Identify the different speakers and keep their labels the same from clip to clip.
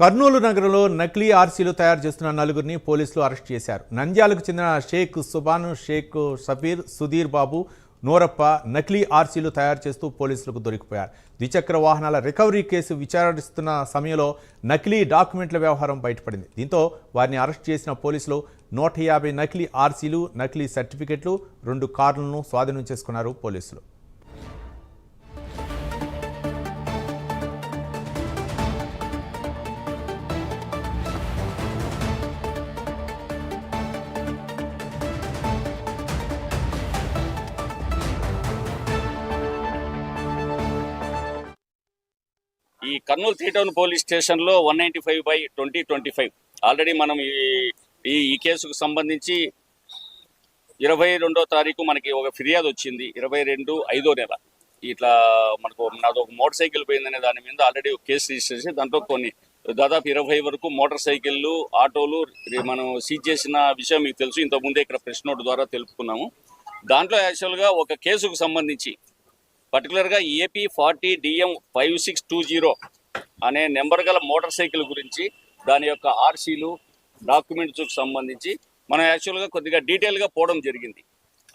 Speaker 1: కర్నూలు నగరంలో నకిలీ ఆర్సీలు తయారు చేస్తున్న నలుగురిని పోలీసులు అరెస్ట్ చేశారు. నంద్యాలకు చెందిన షేక్ సుబాన్ షేక్ సఫీర్ సుధీర్ బాబు నోరప్ప నకిలీ ఆర్సీలు తయారు చేస్తూ పోలీసులకు దొరికిపోయారు. ద్విచక్ర వాహనాల రికవరీ కేసు విచారిస్తున్న సమయంలో నకిలీ డాక్యుమెంట్ల వ్యవహారం బయటపడింది. దీంతో వారిని అరెస్ట్ చేసిన పోలీసులు నూట యాభై నకిలీ ఆర్సీలు నకిలీ సర్టిఫికెట్లు రెండు కార్లను స్వాధీనం చేసుకున్నారు పోలీసులు.
Speaker 2: ఈ కర్నూలు త్రీ టౌన్ పోలీస్ స్టేషన్లో one ninety five by twenty twenty five. Already మనం ఈ ఈ కేసుకు సంబంధించి ఇరవై రెండో తారీఖు మనకి ఒక ఫిర్యాదు వచ్చింది. ఇరవై రెండు ఐదో నెల. ఇట్లా మనకు నాది ఒక మోటార్ సైకిల్ పోయిందనే దాని మీద ఆల్రెడీ ఒక కేసు రిజిస్టర్ చేసి దాంట్లో కొన్ని దాదాపు ఇరవై వరకు మోటార్ సైకిళ్ళు ఆటోలు మనం సీజ్ చేసిన విషయం మీకు తెలుసు. ఇంతకుముందే ఇక్కడ ప్రెస్ నోట్ ద్వారా తెలుపుకున్నాము. దాంట్లో యాక్చువల్గా ఒక కేసుకు సంబంధించి పర్టికులర్గా AP forty DM five six two zero అనే నెంబర్ గల మోటార్ సైకిల్ గురించి దాని యొక్క ఆర్సీలు డాక్యుమెంట్స్కి సంబంధించి మనం యాక్చువల్గా కొద్దిగా డీటెయిల్గా పోవడం జరిగింది.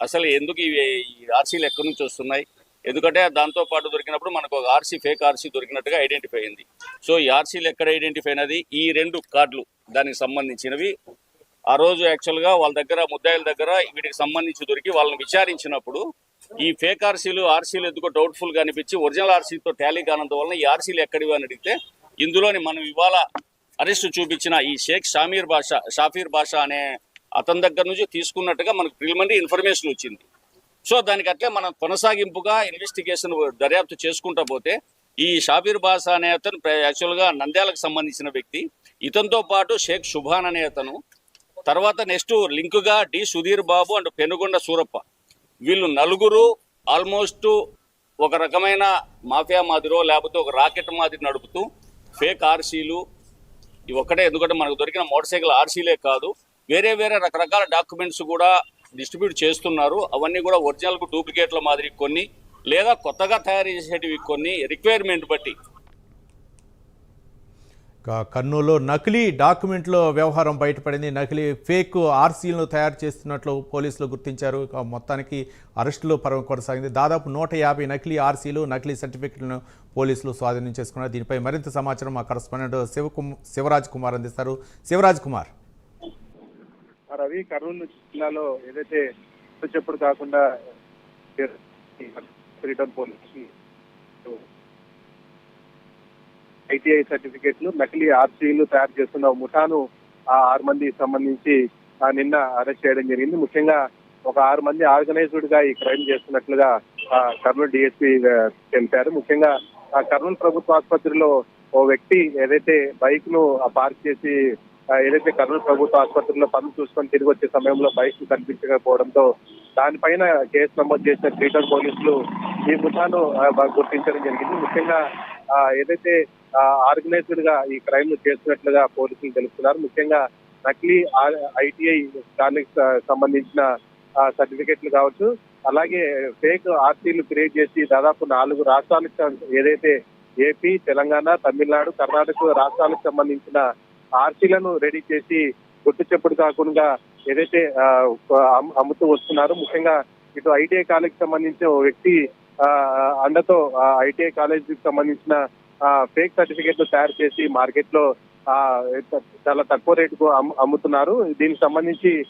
Speaker 2: అసలు ఎందుకు ఇవి ఈ ఆర్సీలు ఎక్కడి నుంచి వస్తున్నాయి? ఎందుకంటే దాంతో పాటు దొరికినప్పుడు మనకు ఒక ఆర్సీ ఫేక్ ఆర్సీ దొరికినట్టుగా ఐడెంటిఫై అయింది. సో ఈ ఆర్సీలు ఎక్కడ ఐడెంటిఫై అయినది? ఈ రెండు కార్డులు దానికి సంబంధించినవి. ఆ రోజు యాక్చువల్గా వాళ్ళ దగ్గర ముద్దాయిల దగ్గర వీటికి సంబంధించి దొరికి వాళ్ళని విచారించినప్పుడు ఈ ఫేక్ ఆర్సీలు ఆర్సీలు ఎందుకో డౌట్ఫుల్గా అనిపించి ఒరిజినల్ ఆర్సీతో టాలీ కానందువలన ఈ ఆర్సీలు ఎక్కడివి అని అడిగితే ఇందులోని మనం ఇవాళ అరెస్ట్ చూపించిన ఈ షేక్ షామీర్ బాషా షాఫీర్ బాషా అనే అతని దగ్గర నుంచి తీసుకున్నట్టుగా మనకు ప్రిలిమినరీ ఇన్ఫర్మేషన్ వచ్చింది. సో దానికి అట్లే మనం కొనసాగింపుగా ఇన్వెస్టిగేషన్ దర్యాప్తు చేసుకుంటా పోతే ఈ షాబీర్ బాషా అనే అతను యాక్చువల్గా నంద్యాలకు సంబంధించిన వ్యక్తి ఇతనితో పాటు షేక్ సుభాన్ అనే అతను తర్వాత నెక్స్ట్ లింకుగా డి సుధీర్ బాబు అండ్ పెనుగొండ సూరప్ప. వీళ్ళు నలుగురు ఆల్మోస్ట్ ఒక రకమైన మాఫియా మాదిరో లేకపోతే ఒక రాకెట్ మాదిరి నడుపుతూ ఫేక్ ఆర్సీలు ఇవి ఒక్కటే ఎందుకంటే మనకు దొరికిన మోటార్ సైకిల్ ఆర్సీలే కాదు వేరే వేరే రకరకాల డాక్యుమెంట్స్ కూడా డిస్ట్రిబ్యూట్ చేస్తున్నారు. అవన్నీ కూడా ఒరిజినల్కు డూప్లికేట్ల మాదిరి కొన్ని లేదా కొత్తగా తయారు చేసేటివి కొన్ని రిక్వైర్మెంట్ బట్టి.
Speaker 1: కర్నూలో నకిలీ డాక్యుమెంట్లో వ్యవహారం బయటపడింది. నకిలీ ఫేక్ ఆర్సీలను తయారు చేస్తున్నట్లు పోలీసులు గుర్తించారు. మొత్తానికి అరెస్టులో పర్వం కొనసాగింది. దాదాపు నూట యాభై నకిలీ ఆర్సీలు నకిలీ సర్టిఫికెట్లను పోలీసులు స్వాధీనం చేసుకున్నారు. దీనిపై మరింత సమాచారం మా కరస్పాండెంట్ శివకుమ్ శివరాజ్ కుమార్ అందిస్తారు. శివరాజ్ కుమార్.
Speaker 3: రవి కర్నూలు జిల్లాలో ఏదైతే చెప్పుడు కాకుండా రిటర్న్ ఐటీఐ సర్టిఫికెట్లు నకిలీ ఆర్సీలు తయారు చేస్తున్న ముఠాను ఆ ఆరు మంది సంబంధించి ఆ నిన్న అరెస్ట్ చేయడం జరిగింది. ముఖ్యంగా ఒక ఆరు మంది ఆర్గనైజ్డ్గా ఈ క్రైమ్ చేస్తున్నట్లుగా ఆ కర్నూలు డిఎస్పీ తెలిపారు. ముఖ్యంగా ఆ కర్నూలు ప్రభుత్వ ఆసుపత్రిలో ఓ వ్యక్తి ఏదైతే బైక్ను పార్క్ చేసి ఏదైతే కర్నూలు ప్రభుత్వ ఆసుపత్రిలో పనులు చూసుకొని తిరిగి వచ్చే సమయంలో బైక్ కనిపించకపోవడంతో దానిపైన కేసు నమోదు చేసిన థియేటర్ పోలీసులు ఈ ముఠాను గుర్తించడం జరిగింది. ముఖ్యంగా ఆ, ఏదైతే ఆర్గనైజ్డ్గా ఈ క్రైమ్ చేస్తున్నట్లుగా పోలీసులు తెలుపుతున్నారు. ముఖ్యంగా నకిలీ ఐటీఐ దానికి సంబంధించిన సర్టిఫికెట్లు కావచ్చు. అలాగే ఫేక్ ఆర్సీలు క్రియేట్ చేసి దాదాపు నాలుగు రాష్ట్రాలకు ఏదైతే ఏపీ తెలంగాణ తమిళనాడు కర్ణాటక రాష్ట్రాలకు సంబంధించిన ఆర్సీలను రెడీ చేసి గుర్తు చెప్పుడు కాకుండా ఏదైతే అమ్ముతూ వస్తున్నారు. ముఖ్యంగా ఇటు ఐటీఐ కాలేజ్ సంబంధించిన ఓ వ్యక్తి ఆ, అండతో ఐటీఐ కాలేజీకి సంబంధించిన ఫేక్ సర్టిఫికెట్లు తయారు చేసి మార్కెట్లో చాలా తక్కువ రేటుకు అమ్ము- అమ్ముతున్నారు. దీనికి సంబంధించి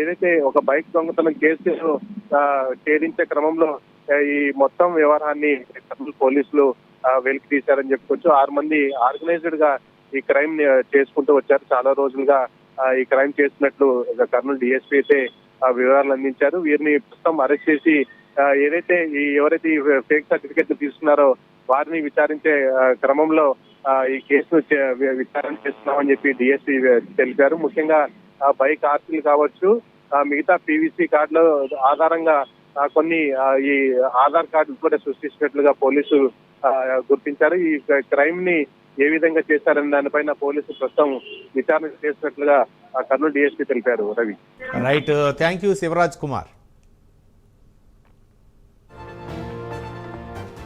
Speaker 3: ఏదైతే ఒక బైక్ దొంగతనం కేసు ఆ, ఛేదించే క్రమంలో ఈ మొత్తం వ్యవహారాన్ని కర్నూలు పోలీసులు వెలికి తీశారని చెప్పుకోవచ్చు. ఆరు మంది ఆర్గనైజ్డ్గా ఈ క్రైమ్ చేసుకుంటూ వచ్చారు. చాలా రోజులుగా ఈ క్రైమ్ చేస్తున్నట్లు కర్నూలు డిఎస్పీ అయితే వివరాలు అందించారు. వీరిని ప్రస్తుతం అరెస్ట్ చేసి ఏదైతే ఈ ఎవరైతే ఈ ఫేక్ సర్టిఫికెట్లు తీసుకున్నారో వారిని విచారించే క్రమంలో ఈ కేసును విచారణ చేస్తున్నామని చెప్పి డిఎస్పీ తెలిపారు. ముఖ్యంగా ఆ, బైక్ ఆర్సీలు కావచ్చు ఆ, మిగతా పీవీసీ కార్డుల ఆధారంగా కొన్ని ఈ ఆధార్ కార్డు కూడా సృష్టించినట్లుగా పోలీసు గుర్తించారు. ఈ క్రైమ్ని ఏ విధంగా చేశారని దానిపైన పోలీసు ప్రస్తుతం విచారణ చేసినట్లుగా కర్నూలు డిఎస్పీ తెలిపారు Ravi.
Speaker 1: Right thank you Shivaraj Kumar